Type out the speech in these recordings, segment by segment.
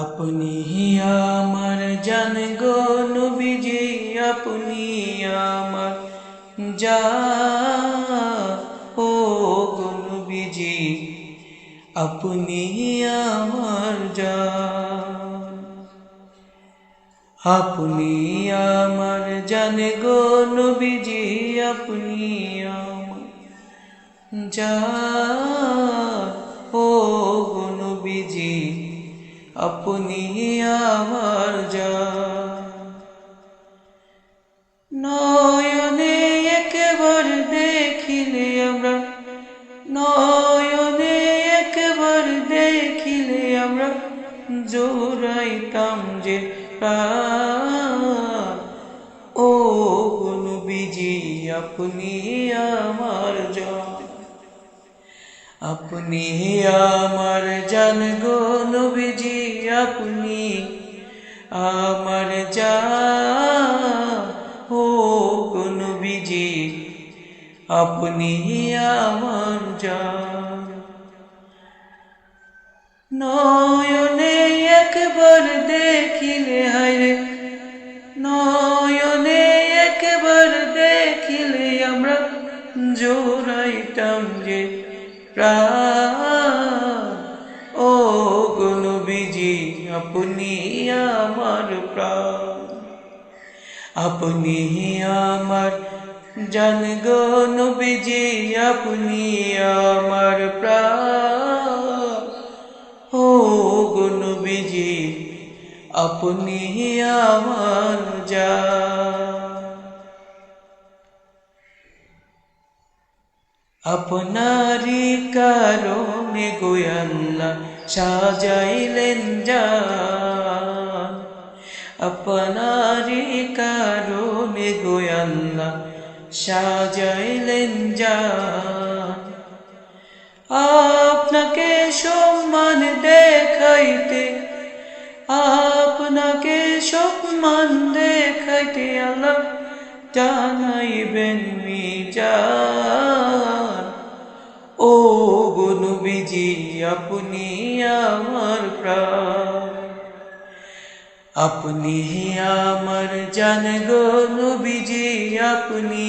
আপনি আমার জান গো নবীজি, আপনি আমার যা ও গো নবীজি, আপনি আমার যা। আপনি আমার জান গো নবীজি, আপনি আমার যা। একবার দেখিলে আমরা জোরাইতাম যে। ও নবীজি, আপনি আমার জন। আপনি আমার জান গো নবীজি, আপনি আমার যা ও নবীজি, আপনি আমার জান। নয়নে একবার দেখিলে হায়রে নয়নে একবার দেখিলে আমরা জোরাইতাম যে প্রাণ। ও গনবীজি আপনি আমার প্রাণ। আপনি আমার জান গো নবীজি, আপনি আমার প্রাণ। নবীজি আপনি আমার জান আপনারি কারণে গোয়াল্লা সাজাইলেন যান আপনারি কারণে গোয়াল্লা সাজাইলেন যান আপনাকে সম্মান দেখাইতে, আপনাকে সম্মান দেখাইতে আল্লাহ জানাইবেন মিজান। ও গনবীজি আপনি আমার প্রাণ। আপনি আমার জান গো নবীজি, আপনি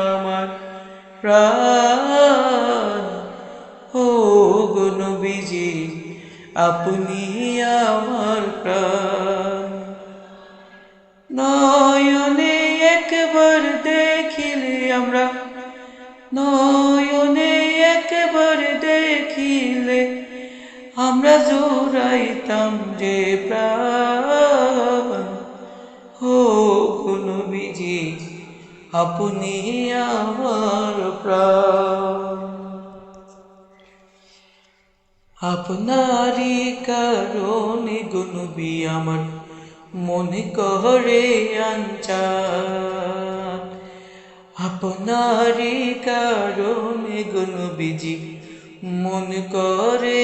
আমার প্রাণ। আপনি আমার প্রাণ। নয়নে একবার দেখিলে আমরা। নয়নে একবার দেখিলে আমরা জোড়াইতাম যে প্রাণ। হো কোনো বিজি আপনি আমার প্রাণ। আপনারই কারণে গুনবি আমার মনে করে আঞ্চা আপনারই কারণে গুনবিজি মনে করে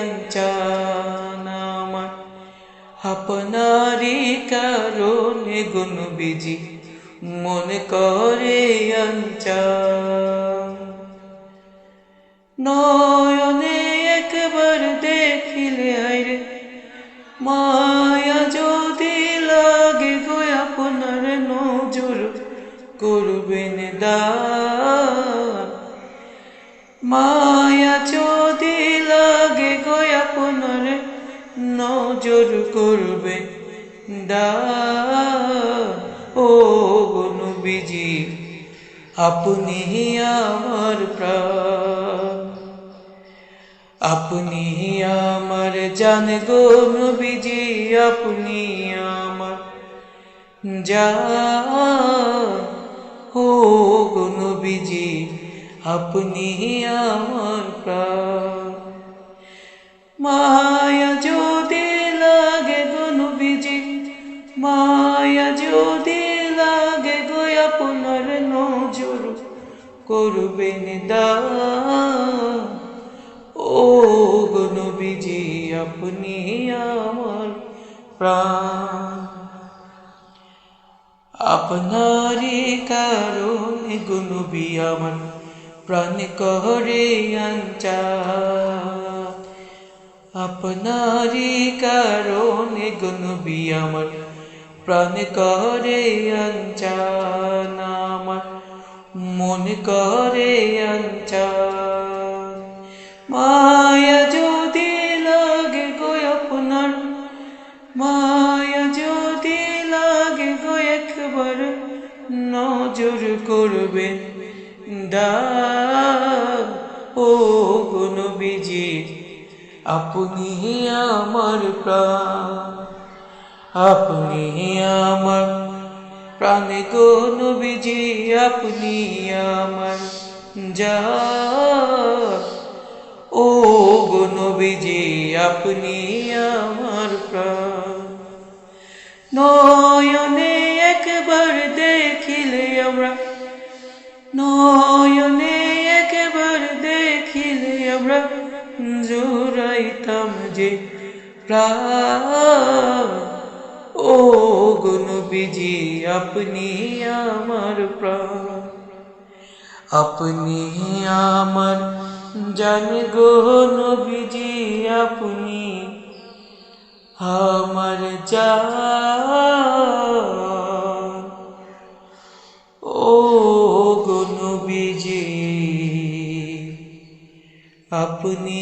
আঞ্চান আমার। আপনারই কারণে গুনবিজি মনে করে আঞ্চান নয়নে মায়া যদি লাগে গো আপনার নজর, করবেন দান মায়া যদি লাগে গো আপনার নজর করবে দা। ও গনবিজি আপনি আমার প্রাণ। আপনি আমার জান গো নবীজি, আপনি আমার জান ও গো নবীজি, আপনি আমার প্রাণ। মায়া যদি লাগে গো নবীজি, মায়া যদি লাগে গো আপনার নজর, করবেন গো নবীজি আপনি আমার প্রাণ। আপনারই কারণে গুনবি আমার প্রাণ করে আঞ্চা আপনারই কারণে গনবি আমার প্রাণ করে আমার মন করে অঞ্চান মায়া করবেন দা, ও গনবিজি আপনি আমার প্রাণ, আপনি আমার প্রাণে গনবিজি আপনি আমার যা ও গনবিজি আপনি আমার প্রাণ। নয়নে আমরা। নয়নে একবার দেখিলে আমরা জোড়াইতাম যে ও গুনবিজি আপনি আমার প্রাণ। আপনি আমার জান গো আপনি আমার জান। আপনি